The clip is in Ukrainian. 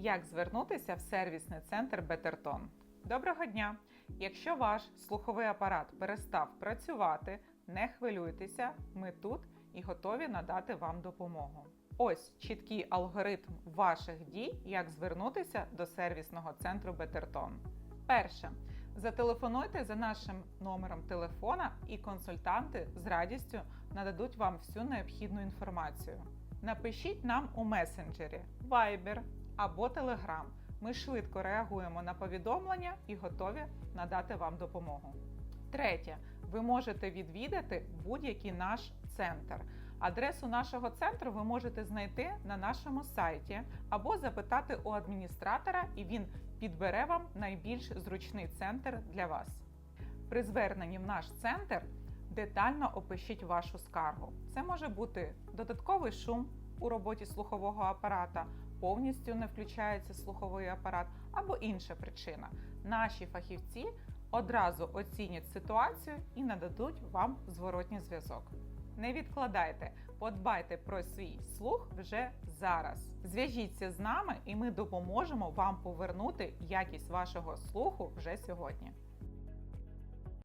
Як звернутися в сервісний центр Бетертон? Доброго дня! Якщо ваш слуховий апарат перестав працювати, не хвилюйтеся, ми тут і готові надати вам допомогу. Ось чіткий алгоритм ваших дій, як звернутися до сервісного центру Бетертон. Перше. Зателефонуйте за нашим номером телефона, і консультанти з радістю нададуть вам всю необхідну інформацію. Напишіть нам у месенджері Viber або Telegram. Ми швидко реагуємо на повідомлення і готові надати вам допомогу. Третє, ви можете відвідати будь-який наш центр. Адресу нашого центру ви можете знайти на нашому сайті або запитати у адміністратора, і він підбере вам найбільш зручний центр для вас. При зверненні в наш центр детально опишіть вашу скаргу. Це може бути додатковий шум у роботі слухового апарата, повністю не включається слуховий апарат або інша причина. Наші фахівці одразу оцінять ситуацію і нададуть вам зворотній зв'язок. Не відкладайте, подбайте про свій слух вже зараз. Зв'яжіться з нами, і ми допоможемо вам повернути якість вашого слуху вже сьогодні.